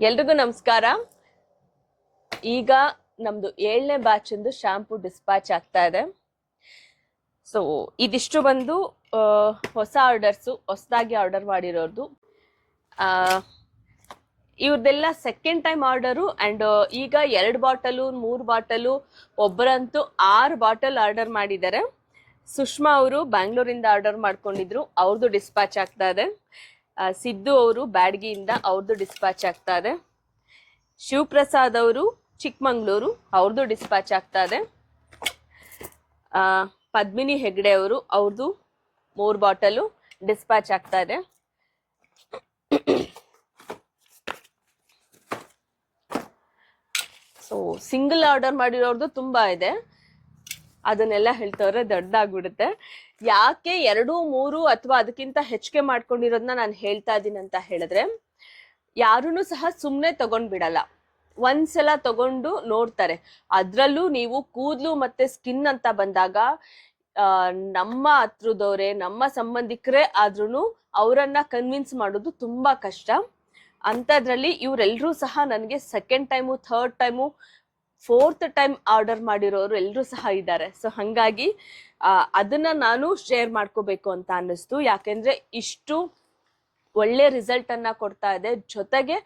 ಎಲ್ರಿಗೂ ನಮಸ್ಕಾರ. ಈಗ ನಮ್ದು ಏಳನೇ ಬ್ಯಾಚ್ ಇಂದು ಶಾಂಪೂ ಡಿಸ್ಪ್ಯಾಚ್ ಆಗ್ತಾ ಇದೆ. ಸೊ ಇದಿಷ್ಟು ಬಂದು ಹೊಸ ಆರ್ಡರ್ಸು ಹೊಸದಾಗಿ ಆರ್ಡರ್ ಮಾಡಿರೋದು ಇವ್ರದ್ದೆಲ್ಲ ಸೆಕೆಂಡ್ ಟೈಮ್ ಆರ್ಡರು ಆ್ಯಂಡ್ ಈಗ ಎರಡು ಬಾಟಲು ಮೂರು ಬಾಟಲು ಒಬ್ಬರಂತೂ ಆರು ಬಾಟಲ್ ಆರ್ಡರ್ ಮಾಡಿದ್ದಾರೆ. ಸುಷ್ಮಾ ಅವರು ಬ್ಯಾಂಗ್ಳೂರಿಂದ ಆರ್ಡರ್ ಮಾಡ್ಕೊಂಡಿದ್ರು. ಅವ್ರದ್ದು ಡಿಸ್ಪ್ಯಾಚ್ ಆಗ್ತಾ ಇದೆ. ಸಿದ್ದು ಅವರು ಬ್ಯಾಡ್ಗಿಯಿಂದ ಅವ್ರದ್ದು ಡಿಸ್ಪ್ಯಾಚ್ ಆಗ್ತಾ ಇದೆ. ಶಿವಪ್ರಸಾದ್ ಅವರು ಚಿಕ್ಕಮಂಗ್ಳೂರು ಅವ್ರದ್ದು ಡಿಸ್ಪ್ಯಾಚ್ ಆಗ್ತಾ ಇದೆ. ಪದ್ಮಿನಿ ಹೆಗ್ಡೆ ಅವರು ಅವ್ರದ್ದು ಮೂರು ಬಾಟಲು ಡಿಸ್ಪ್ಯಾಚ್ ಆಗ್ತಾ ಇದೆ. ಸೊ ಸಿಂಗಲ್ ಆರ್ಡರ್ ಮಾಡಿರೋರ್ದು ತುಂಬಾ ಇದೆ. ಅದನ್ನೆಲ್ಲ ಹೇಳ್ತವ್ರೆ ದೊಡ್ಡದಾಗ್ಬಿಡುತ್ತೆ ಯಾಕೆ ಎರಡು, ಮೂರು ಅಥವಾ ಅದಕ್ಕಿಂತ ಹೆಚ್ಚಿಗೆ ಮಾಡ್ಕೊಂಡಿರೋದನ್ನ ನಾನು ಹೇಳ್ತಾ ಇದ್ದೀನಿ ಅಂತ ಹೇಳಿದ್ರೆ ಯಾರೂ ಸಹ ಸುಮ್ಮನೆ ತಗೊಂಡ್ಬಿಡಲ್ಲ ಒಂದ್ಸಲ ತಗೊಂಡು ನೋಡ್ತಾರೆ. ಅದರಲ್ಲೂ ನೀವು ಕೂದಲು ಮತ್ತೆ ಸ್ಕಿನ್ ಅಂತ ಬಂದಾಗ ನಮ್ಮ ಹತ್ರದವ್ರೆ, ನಮ್ಮ ಸಂಬಂಧಿಕರೇ ಆದ್ರೂ ಅವರನ್ನ ಕನ್ವಿನ್ಸ್ ಮಾಡೋದು ತುಂಬಾ ಕಷ್ಟ. ಅಂಥದ್ರಲ್ಲಿ ಇವರೆಲ್ಲರೂ ಸಹ ನನಗೆ second time third time fourth time order ಮಾಡಿರೋರು ಎಲ್ಲರೂ ಸಹ ಇದ್ದಾರೆ. ಸೊ ಹಾಗಾಗಿ ಅದನ್ನ ನಾನು ಶೇರ್ ಮಾಡ್ಕೋಬೇಕು ಅಂತ ಅನ್ನಿಸ್ತು. ಯಾಕೆಂದ್ರೆ ಇಷ್ಟು ಒಳ್ಳೆ ರಿಸಲ್ಟ್ ಅನ್ನ ಕೊಡ್ತಾ ಇದೆ. ಜೊತೆಗೆ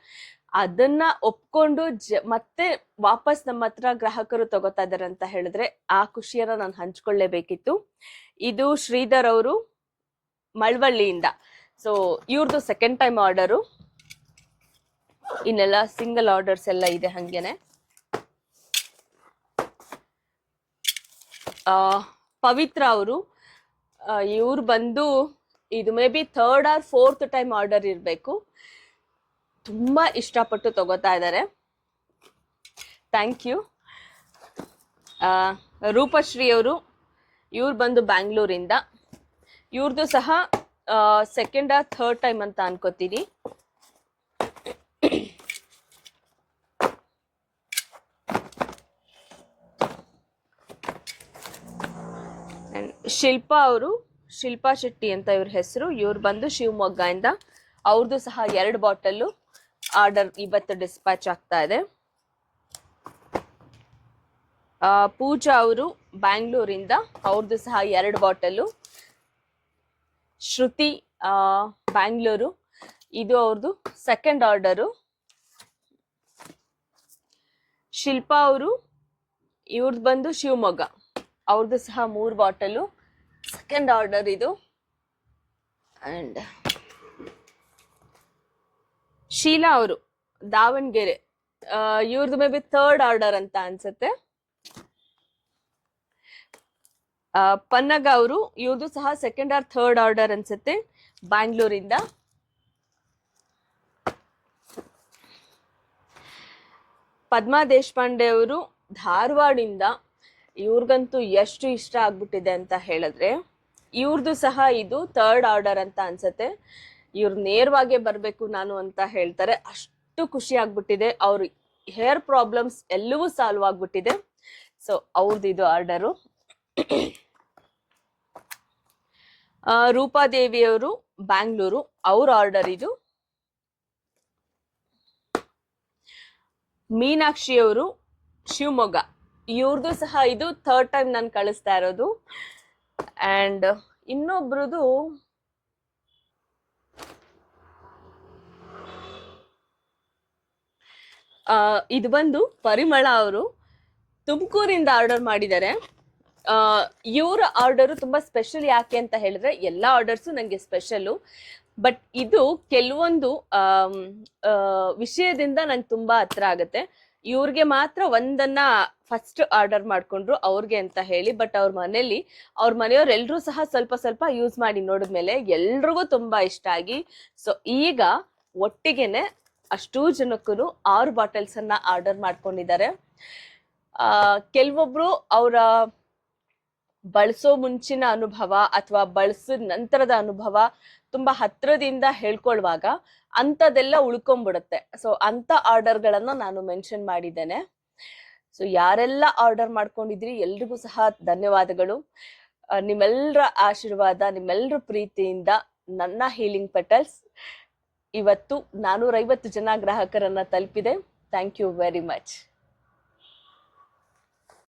ಅದನ್ನ ಒಪ್ಕೊಂಡು ಜ, ಮತ್ತೆ ವಾಪಸ್ ನಮ್ಮ ಹತ್ರ ಗ್ರಾಹಕರು ತಗೋತಾ ಇದಾರೆ ಅಂತ ಹೇಳಿದ್ರೆ ಆ ಖುಷಿಯನ್ನ ನಾನು ಹಂಚ್ಕೊಳ್ಳೇಬೇಕಿತ್ತು. ಇದು ಶ್ರೀಧರ್ ಅವರು ಮಳವಳ್ಳಿಯಿಂದ. ಸೊ ಇವ್ರದ್ದು ಸೆಕೆಂಡ್ ಟೈಮ್ ಆರ್ಡರು ಇನ್ನೆಲ್ಲ ಸಿಂಗಲ್ ಆರ್ಡರ್ಸ್ ಎಲ್ಲ ಇದೆ ಹಂಗೇನೆ. ಪವಿತ್ರ ಅವರು. ಇವ್ರು ಬಂದು ಇದು may be third or fourth time order ಇರಬೇಕು. ತುಂಬಾ ಇಷ್ಟಪಟ್ಟು ತಗೋತಾ ಇದ್ದಾರೆ ಥ್ಯಾಂಕ್ ಯು ರೂಪಶ್ರೀ ಅವರು, ಇವ್ರು ಬಂದು ಬ್ಯಾಂಗ್ಳೂರಿಂದ. ಇವ್ರದ್ದು ಸಹ ಸೆಕೆಂಡ್ ಆರ್ ಥರ್ಡ್ ಟೈಮ್ ಅಂತ ಅನ್ಕೋತೀನಿ. And ಶಿಲ್ಪಾ ಅವರು, ಶಿಲ್ಪಾ ಶೆಟ್ಟಿ ಅಂತ ಇವ್ರ ಹೆಸರು. ಇವ್ರು ಬಂದು ಶಿವಮೊಗ್ಗದಿಂದ ಅವ್ರದ್ದು ಸಹ ಎರಡು ಬಾಟಲ್ಲು ಆರ್ಡರ್ ಇವತ್ತು ಡಿಸ್ಪ್ಯಾಚ್ ಆಗ್ತಾ ಇದೆ. ಪೂಜಾ ಅವರು ಬ್ಯಾಂಗ್ಳೂರಿಂದ ಅವ್ರದ್ದು ಸಹ ಎರಡು ಬಾಟಲು ಶ್ರುತಿ ಬ್ಯಾಂಗ್ಳೂರು. ಇದು ಅವ್ರದ್ದು ಸೆಕೆಂಡ್ ಆರ್ಡರು. ಶಿಲ್ಪಾ ಅವರು ಇವ್ರದ್ದು ಬಂದು ಶಿವಮೊಗ್ಗ. ಅವ್ರದ್ದು ಸಹ ಮೂರು ಬಾಟಲು. ಸೆಕೆಂಡ್ ಆರ್ಡರ್ ಇದು. ಅಂಡ್ ಶೀಲಾ ಅವರು, ದಾವಣಗೆರೆ. ಇವ್ರದ್ದು ಮೇ ಬಿ ಥರ್ಡ್ ಆರ್ಡರ್ ಅಂತ ಅನ್ಸುತ್ತೆ. ಪನ್ನಗ ಅವರು ಇವ್ರದ್ದು ಸಹ ಸೆಕೆಂಡ್ ಆರ್ ಥರ್ಡ್ ಆರ್ಡರ್ ಅನ್ಸುತ್ತೆ, ಬ್ಯಾಂಗ್ಳೂರಿಂದ. ಪದ್ಮಾ ದೇಶಪಾಂಡೆ ಅವರು ಧಾರವಾಡಿಂದ ಇವ್ರಿಗಂತೂ ಎಷ್ಟು ಇಷ್ಟ ಆಗ್ಬಿಟ್ಟಿದೆ ಅಂತ ಹೇಳಿದ್ರೆ ಇವ್ರದ್ದು ಸಹ ಇದು ಥರ್ಡ್ ಆರ್ಡರ್ ಅಂತ ಅನ್ಸತ್ತೆ. ಇವ್ರು ನೇರವಾಗೇ ಬರಬೇಕು ನಾನು ಅಂತ ಹೇಳ್ತಾರೆ. ಅಷ್ಟು ಖುಷಿ ಆಗ್ಬಿಟ್ಟಿದೆ. ಅವ್ರ ಹೇರ್ ಪ್ರಾಬ್ಲಮ್ಸ್ ಎಲ್ಲವೂ ಸಾಲ್ವ್ ಆಗ್ಬಿಟ್ಟಿದೆ. ಸೊ ಅವ್ರದ್ದು ಇದು ಆರ್ಡರು ರೂಪಾದೇವಿಯವರು ಬ್ಯಾಂಗ್ಳೂರು, ಅವ್ರ ಆರ್ಡರ್ ಇದು. ಮೀನಾಕ್ಷಿಯವರು ಶಿವಮೊಗ್ಗ. ಇವ್ರದ್ದು ಸಹ ಇದು ಥರ್ಡ್ ಟೈಮ್ ನಾನು ಕಳಿಸ್ತಾ ಇರೋದು. ಅಂಡ್ ಇನ್ನೊಬ್ರದು ಆ, ಇದು ಬಂದು ಪರಿಮಳ ಅವರು ತುಮಕೂರಿಂದ ಆರ್ಡರ್ ಮಾಡಿದ್ದಾರೆ. ಇವರ ಆರ್ಡರು ತುಂಬ ಸ್ಪೆಷಲ್ ಯಾಕೆ ಅಂತ ಹೇಳಿದ್ರೆ ಎಲ್ಲ ಆರ್ಡರ್ಸು ನನಗೆ ಸ್ಪೆಷಲು ಬಟ್ ಇದು ಕೆಲವೊಂದು ವಿಷಯದಿಂದ ನಂಗೆ ತುಂಬಾ ಹತ್ರ ಆಗುತ್ತೆ. ಇವ್ರಿಗೆ ಮಾತ್ರ ಒಂದನ್ನ ಫಸ್ಟ್ ಆರ್ಡರ್ ಮಾಡ್ಕೊಂಡ್ರು ಅವ್ರಿಗೆ ಅಂತ ಹೇಳಿ ಬಟ್ ಅವ್ರ ಮನೇಲಿ ಅವ್ರ ಮನೆಯವ್ರು ಎಲ್ರೂ ಸಹ ಸ್ವಲ್ಪ ಸ್ವಲ್ಪ ಯೂಸ್ ಮಾಡಿ ನೋಡಿದ್ಮೇಲೆ ಎಲ್ರಿಗೂ ತುಂಬಾ ಇಷ್ಟ ಆಗಿ ಸೊ ಈಗ ಒಟ್ಟಿಗೆನೆ ಅಷ್ಟೂ ಜನಕ್ಕೂ ಆರು ಬಾಟಲ್ಸ್ ಅನ್ನ ಆರ್ಡರ್ ಮಾಡ್ಕೊಂಡಿದ್ದಾರೆ. ಆ, ಕೆಲವೊಬ್ರು ಅವರ ಬಳಸೋ ಮುಂಚಿನ ಅನುಭವ ಅಥವಾ ಬಳಸಿದ ನಂತರದ ಅನುಭವ ತುಂಬಾ ಹತ್ರದಿಂದ ಹೇಳ್ಕೊಳ್ವಾಗ ಅಂಥದ್ದೆಲ್ಲ ಉಳ್ಕೊಂಡ್ಬಿಡುತ್ತೆ ಸೊ ಅಂತ ಆರ್ಡರ್ಗಳನ್ನ ನಾನು ಮೆನ್ಷನ್ ಮಾಡಿದ್ದೇನೆ. ಸೊ ಯಾರೆಲ್ಲ ಆರ್ಡರ್ ಮಾಡ್ಕೊಂಡಿದ್ರಿ, ಎಲ್ರಿಗೂ ಸಹ ಧನ್ಯವಾದಗಳು. ನಿಮ್ಮೆಲ್ಲರ ಆಶೀರ್ವಾದ ನಿಮ್ಮೆಲ್ಲರ ಪ್ರೀತಿಯಿಂದ ನನ್ನ ಹೀಲಿಂಗ್ ಪೆಟಲ್ಸ್. ಇವತ್ತು ನಾನೂರೈವತ್ತು ಜನ ಗ್ರಾಹಕರನ್ನ ತಲುಪಿದೆ. Thank you very much.